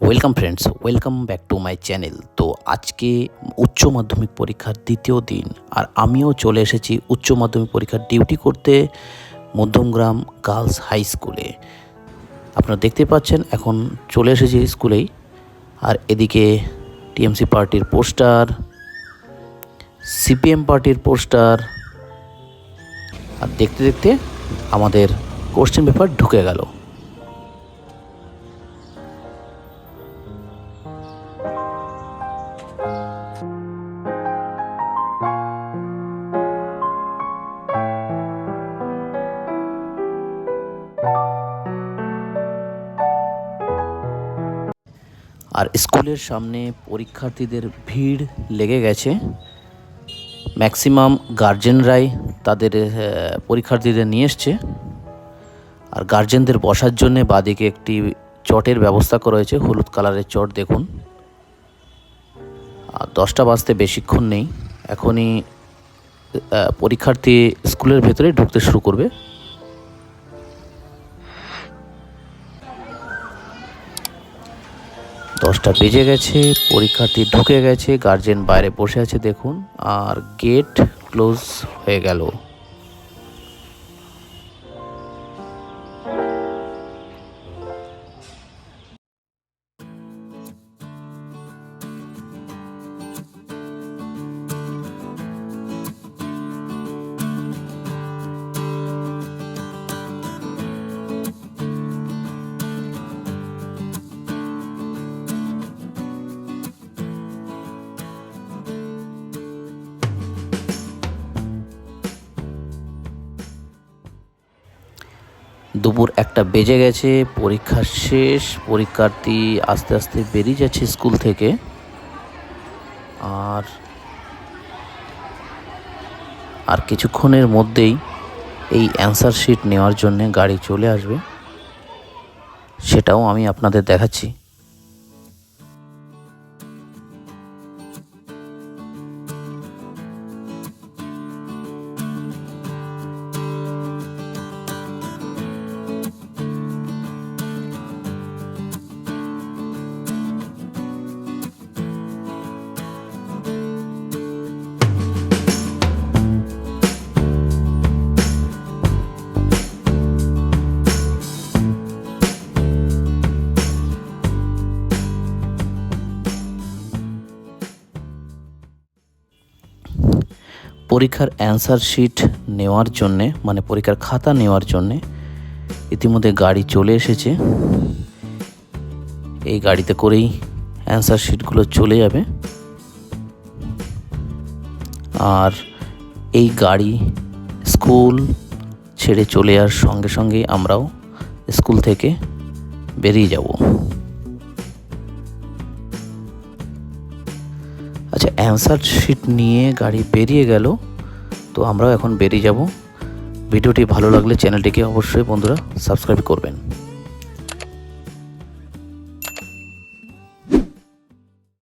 Welcome friends welcome back to my channel তো আজকে উচ্চ মাধ্যমিক পরীক্ষার দ্বিতীয় দিন, আর আমিও চলে এসেছি উচ্চ মাধ্যমিক পরীক্ষার ডিউটি করতে মধ্যমগ্রাম গার্লস হাই স্কুলে আপনারা দেখতে পাচ্ছেন, এখন চলে এসেছি স্কুলেই আর এদিকে টিএমসি পার্টির পোস্টার সিপিএম পার্টির পোস্টার আর দেখতে দেখতে আমাদের কোশ্চেন পেপার ঢুকে গেল। আর স্কুলের সামনে পরীক্ষার্থীদের ভিড় লেগে গেছে। ম্যাক্সিমাম গার্জেনরাই তাদের পরীক্ষার্থীদের নিয়ে এসছে। আর গার্জেনদের বসার জন্য বাদিকে একটি চটের ব্যবস্থা করা হয়েছে। হলুদ কালারের চট দেখুন। আর দশটা বাজতে বেশিক্ষণ নেই। এখনই পরীক্ষার্থী স্কুলের ভেতরে ঢুকতে শুরু করবে। দশটা বেজে গেছে, পরীক্ষার্থী ঢুকে গেছে গার্জেন বাইরে বসে আছে, দেখুন, আর গেট ক্লোজ হয়ে গেল। দুপুর একটা বেজে গেছে, পরীক্ষা শেষ, পরীক্ষার্থী আস্তে আস্তে বেরিয়ে যাচ্ছে স্কুল থেকে। আর আর কিছুক্ষণের মধ্যেই এই অ্যান্সার শিট নেওয়ার জন্যে গাড়ি চলে আসবে। সেটাও আমি আপনাদের দেখাচ্ছি। পরীক্ষার অ্যান্সার শিট নেওয়ার জন্যে মানে পরীক্ষার খাতা নেওয়ার জন্যে ইতিমধ্যে গাড়ি চলে এসেছে। এই গাড়িতে করেই অ্যান্সার শিটগুলো চলে যাবে। আর এই গাড়ি স্কুল ছেড়ে চলে যাওয়ার সঙ্গে সঙ্গেই আমরাও স্কুল থেকে বেরিয়ে যাব। আচ্ছা অ্যান্সার শিট নিয়ে গাড়ি বেরিয়ে গেল, তো আমরাও এখন বেরিয়ে যাব। ভিডিওটি ভালো লাগলে চ্যানেলটিকে অবশ্যই বন্ধুরা সাবস্ক্রাইব করবেন।